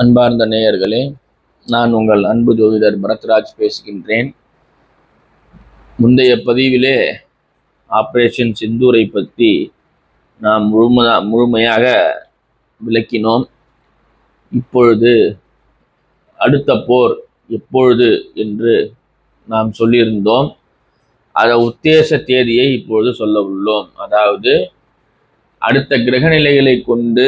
அன்பார்ந்த நேயர்களே நான் உங்கள் அன்பு ஜோதிடர் பரத்ராஜ் பேசுகின்றேன். முந்தைய பதிவிலே ஆப்ரேஷன் சிந்தூரை பற்றி நாம் முழும முழுமையாக விளக்கினோம். இப்பொழுது அடுத்த போர் எப்பொழுது என்று நாம் சொல்லியிருந்தோம். அதை உத்தேச தேதியை இப்பொழுது சொல்ல உள்ளோம். அதாவது அடுத்த கிரகநிலைகளை கொண்டு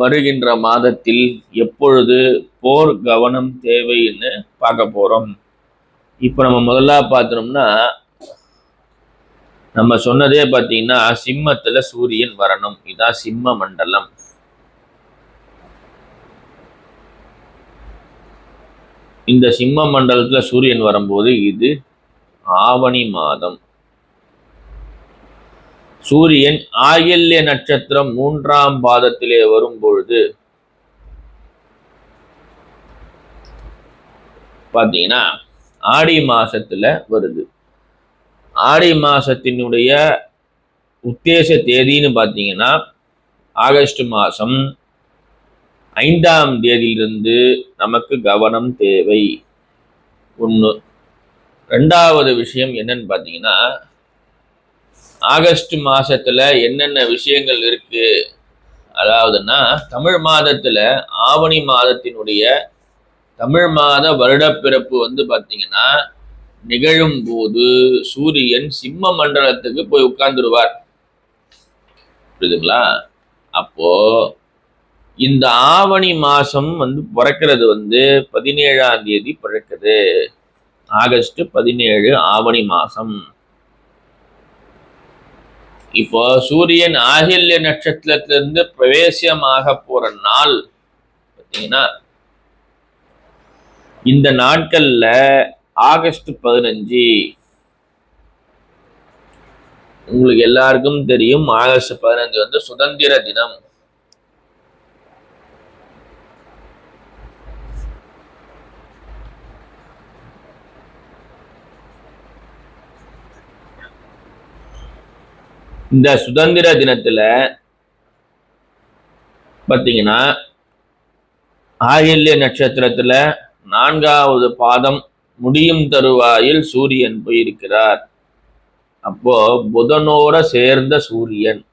வருகின்ற மாதத்தில் எப்பொழுது போர் கவனம் தேவைன்னு பார்க்க போறோம். இப்போ நம்ம முதல்ல பார்த்தோம்னா நம்ம சொன்னதே பார்த்தீங்கன்னா சிம்மத்துல சூரியன் வரணும். இதான் சிம்ம மண்டலம். இந்த சிம்ம மண்டலத்துல சூரியன் வரும்போது இது ஆவணி மாதம். சூரியன் ஆயில்ய நட்சத்திரம் மூன்றாம் பாதத்திலே வரும் பொழுது பார்த்தீங்கன்னா ஆடி மாசத்துல வருது. ஆடி மாசத்தினுடைய உத்தேச தேதின்னு பார்த்தீங்கன்னா ஆகஸ்ட் மாதம் ஐந்தாம் தேதியிலிருந்து நமக்கு கவனம் தேவை. ஒன்று ரெண்டாவது விஷயம் என்னன்னு பார்த்தீங்கன்னா ஆகஸ்ட் மாசத்துல என்னென்ன விஷயங்கள் இருக்கு? அதாவதுன்னா தமிழ் மாதத்துல ஆவணி மாதத்தினுடைய தமிழ் மாத வருடப்பிறப்பு வந்து பார்த்தீங்கன்னா நிகழும் போது சூரியன் சிம்ம மண்டலத்துக்கு போய் உட்கார்ந்துருவார். புரியுதுங்களா? அப்போ இந்த ஆவணி மாசம் வந்து பிறக்கிறது வந்து பதினேழாம் தேதி பிறக்குது. ஆகஸ்ட் பதினேழு ஆவணி மாசம். இப்போ சூரியன் ஆகில்ய நட்சத்திரத்திலிருந்து பிரவேசியமாக போற நாள் பார்த்தீங்கன்னா இந்த நாட்கள்ல ஆகஸ்ட் பதினஞ்சு. உங்களுக்கு எல்லாருக்கும் தெரியும் ஆகஸ்ட் பதினஞ்சு வந்து சுதந்திர தினம். இந்த சுதந்திர தினத்துல பார்த்தீங்கன்னா ஆயில்ய நட்சத்திரத்துல நான்காவது பாதம் முடியும் தருவாயில் சூரியன் போயிருக்கிறார். அப்போ புதனோட சேர்ந்த சூரியன்.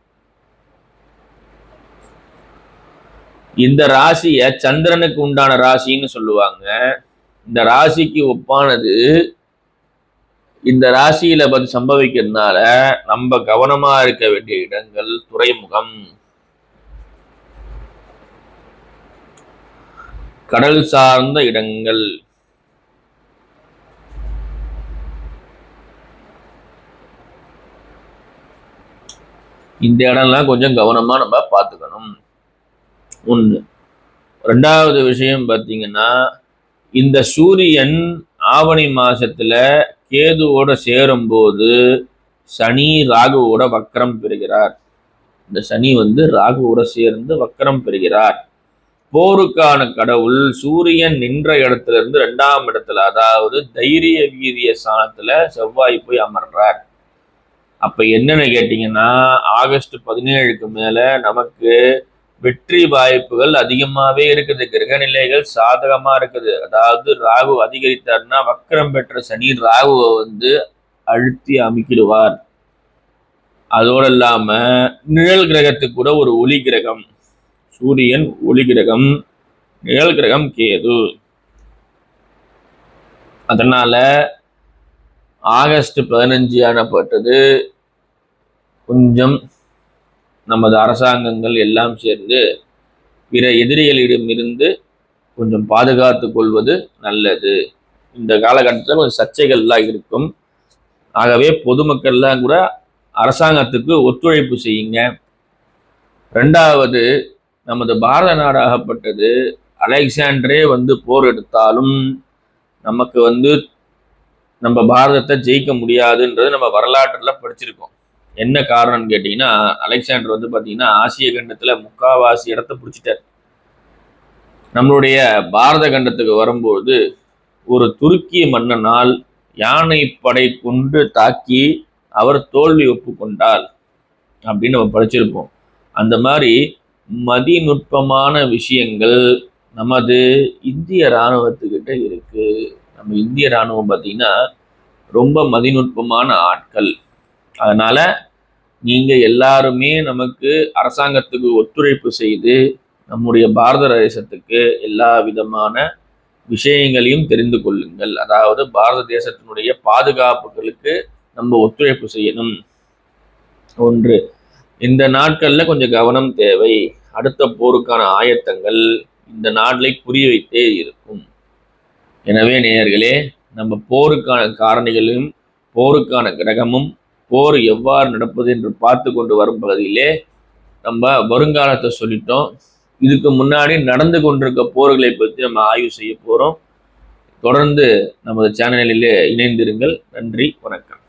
இந்த ராசியை சந்திரனுக்கு உண்டான ராசின்னு சொல்லுவாங்க. இந்த ராசிக்கு ஒப்பானது இந்த ராசியில வந்து சம்பவிக்கிறதுனால நம்ம கவனமா இருக்க வேண்டிய இடங்கள் துறைமுகம். கடல் சார்ந்த இடங்கள். இந்த இடம்லாம் கொஞ்சம் கவனமா நம்ம பார்த்துக்கணும். ஒன்று ரெண்டாவது விஷயம் பார்த்தீங்கன்னா இந்த சூரியன் ஆவணி மாசத்துல கேதுவோட சேரும்போது சனி ராகுவோட வக்கரம் பெறுகிறார். இந்த சனி வந்து ராகுவோட சேர்ந்து வக்கரம் பெறுகிறார். போருக்கான கடவுள் சூரியன் நின்ற இடத்துல இருந்து ரெண்டாம் இடத்துல அதாவது தைரிய வீரிய ஸ்தானத்துல செவ்வாய் போய் அமர்றார். அப்ப என்னன்னு கேட்டீங்கன்னா ஆகஸ்ட் பதினேழுக்கு மேல நமக்கு வெற்றி வாய்ப்புகள் அதிகமாகவே இருக்குது. கிரகநிலைகள் சாதகமாக இருக்குது. அதாவது ராகு அதிகரித்தார்னா வக்கரம் பெற்ற சனி ராகுவை வந்து அழுத்தி அமைக்கிடுவார். அதோடு இல்லாமல் நிழல் கிரகத்துக்கு கூட ஒரு ஒளி கிரகம் சூரியன் ஒளி கிரகம் நிழல் கிரகம் கேது. அதனால் ஆகஸ்ட் பதினஞ்சு ஆனப்பட்டது கொஞ்சம் நமது அரசாங்கங்கள் எல்லாம் சேர்ந்து பிற எதிரிகளிடம் இருந்து கொஞ்சம் பாதுகாத்து கொள்வது நல்லது. இந்த காலகட்டத்தில் கொஞ்சம் சர்ச்சைகள்லாம் இருக்கும். ஆகவே பொதுமக்கள்லாம் கூட அரசாங்கத்துக்கு ஒத்துழைப்பு செய்யுங்க. ரெண்டாவது நமது பாரத நாடாகப்பட்டது அலெக்சாண்டரே வந்து போர் எடுத்தாலும் நமக்கு வந்து நம்ம பாரதத்தை ஜெயிக்க முடியாதுன்றது நம்ம வரலாற்றில் படிச்சிருக்கோம். என்ன காரணம்னு கேட்டிங்கன்னா அலெக்சாண்டர் வந்து பார்த்தீங்கன்னா ஆசிய கண்டத்தில் முக்காவாசி இடத்த பிடிச்சிட்டார். நம்மளுடைய பாரத கண்டத்துக்கு வரும்போது ஒரு துருக்கிய மன்னனால் யானை படை கொண்டு தாக்கி அவர் தோல்வி ஒப்புக்கொண்டார் அப்படின்னு நம்ம படிச்சிருப்போம். அந்த மாதிரி மதிநுட்பமான விஷயங்கள் நமது இந்திய இராணுவத்துக்கிட்ட இருக்கு. நம்ம இந்திய இராணுவம் பார்த்தீங்கன்னா ரொம்ப மதிநுட்பமான ஆட்கள். அதனால நீங்க எல்லாருமே நமக்கு அரசாங்கத்துக்கு ஒத்துழைப்பு செய்து நம்முடைய பாரத தேசத்துக்கு எல்லா விதமான விஷயங்களையும் தெரிந்து கொள்ளுங்கள். அதாவது பாரத தேசத்தினுடைய பாதுகாப்புகளுக்கு நம்ம ஒத்துழைப்பு செய்யணும். ஒன்று இந்த நாட்கள்ல கொஞ்சம் கவனம் தேவை. அடுத்த போருக்கான ஆயத்தங்கள் இந்த நாட்களை வைத்தே இருக்கும். எனவே நேயர்களே நம்ம போருக்கான காரணிகளும் போருக்கான கிரகமும் போர் எவ்வாறு நடப்பது என்று பார்த்து கொண்டு வரும் பகுதியிலே நம்ம வருங்காலத்தை சொல்லிட்டோம். இதுக்கு முன்னாடி நடந்து கொண்டிருக்க போர்களை பற்றி நம்ம ஆய்வு செய்ய போகிறோம் தொடர்ந்து நமது சேனலிலே இணைந்திருங்கள். நன்றி வணக்கம்.